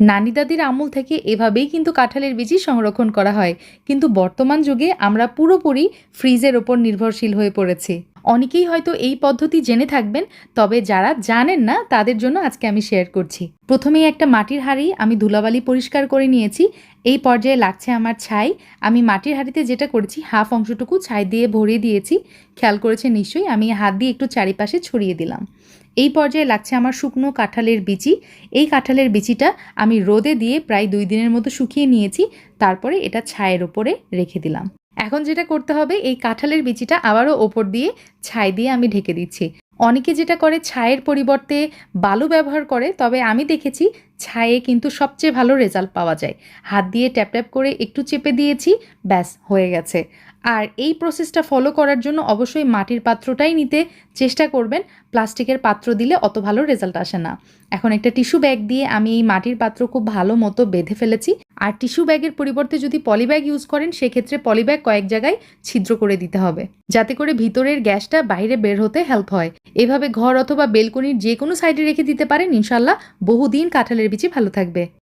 নানি দাদির আমল থেকে এভাবেই কিন্তু কাঁঠালের বীজই সংরক্ষণ করা হয়। কিন্তু বর্তমান যুগে আমরা পুরোপুরি ফ্রিজের ওপর নির্ভরশীল হয়ে পড়েছি। অনেকেই হয়তো এই পদ্ধতি জেনে থাকবেন, তবে যারা জানেন না, তাদের জন্য আজকে আমি শেয়ার করছি। প্রথমেই একটা মাটির হাঁড়ি আমি ধুলাবালি পরিষ্কার করে নিয়েছি। এই পর্যায়ে লাগছে আমার ছাই। আমি মাটির হাঁড়িতে যেটা করেছি, হাফ অংশটুকু ছাই দিয়ে ভরিয়ে দিয়েছি। খেয়াল করেছে নিশ্চয়ই, আমি হাত দিয়ে একটু চারিপাশে ছড়িয়ে দিলাম। এই পর্যায়ে লাগছে আমার শুকনো কাঁঠালের বিচি। এই কাঁঠালের বিচিটা আমি রোদে দিয়ে প্রায় দুই দিনের মতো শুকিয়ে নিয়েছি। তারপরে এটা ছায়ের ওপরে রেখে দিলাম। এখন যেটা করতে হবে, এই কাঁঠালের বিচিটা আবারও ওপর দিয়ে ছাই দিয়ে আমি ঢেকে দিচ্ছি। অনেকে যেটা করে ছায়ের পরিবর্তে বালু ব্যবহার করে, তবে আমি দেখেছি ছায়ে কিন্তু সবচেয়ে ভালো রেজাল্ট পাওয়া যায়। হাত দিয়ে ট্যাপ ট্যাপ করে একটু চেপে দিয়েছি, ব্যাস, হয়ে গেছে। আর এই প্রসেসটা ফলো করার জন্য অবশ্যই মাটির পাত্রটাই নিতে চেষ্টা করবেন। প্লাস্টিকের পাত্র দিলে অত ভালো রেজাল্ট আসে না। এখন একটা টিস্যু ব্যাগ দিয়ে আমি এই মাটির পাত্র খুব ভালো মতো বেঁধে ফেলেছি। আর টিস্যু ব্যাগের পরিবর্তে যদি পলিব্যাগ ইউজ করেন, সেক্ষেত্রে পলিব্যাগ কয়েক জায়গায় ছিদ্র করে দিতে হবে। যাতে করে ভিতরের গ্যাসটা বাইরে বের হতে হেল্প হয়। এভাবে ঘর অথবা বেলকনির যে কোনো সাইডে রেখে দিতে পারেন। ইনশাল্লাহ বহুদিন কাঁঠালের বিচি ভালো থাকবে।